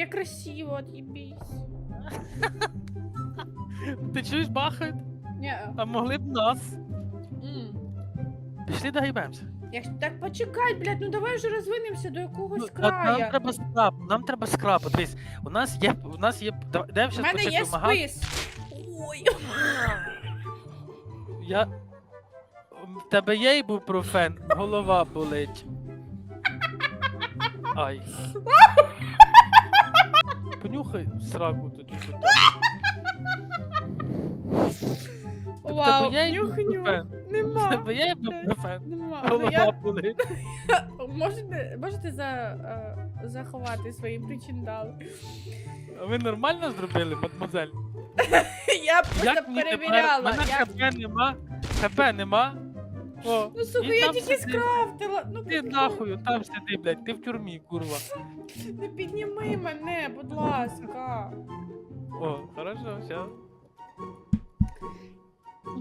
я красиво, отъебись. Ти чуєш, бахають? Ні. А могли б нас. м. Пішли догаїбемося. Я ж так почекай, блядь, ну давай вже розвинемося до якогось Ну, от нам края. треба скраб, нам треба скраб. От Дивись, у нас є, у нас є, да- де У мене є вимагати? спис. Ой. Я... В тебе є ібупрофен, голова болить. Ай. Понюхай сраку тоді. тут. Вау, тебе є нюхню. ібупрофен? В Нема. тебе є ібупрофен? Нема. Ну, Голова я... болить. Можете, можете за, е, заховати свої причиндали? А ви нормально зробили, мадмузель? Я просто Як мені тепер? перевіряла. Мене Я... ХП нема. ХП нема. О, Ну слухай, я там тільки сиди. скрафтила. Ну, Ти нахуй, там сиди, блядь, ти в тюрмі, курва. Не підніми мене, будь ласка. О, хорошо, все.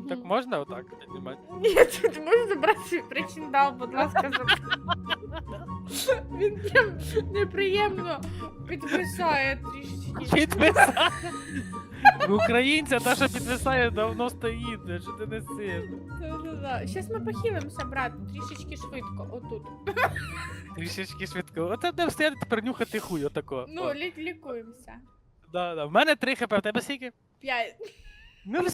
Так можна отак піднімати? Ні, ти можеш забрати причиндал, будь ласка, за- Він прям неприємно підвисає трішечки. Підвисає. Українця та, що підвисає, давно стоїть, що ти не. Да-да-да. Щас ми похилимося, брат, трішечки швидко, отут. Трішечки швидко. Оце де стояти принюхати хуй, отако. Ну, лі- лікуємося. да, да. В мене 3 хп, в тебе скільки? П'ять. Ну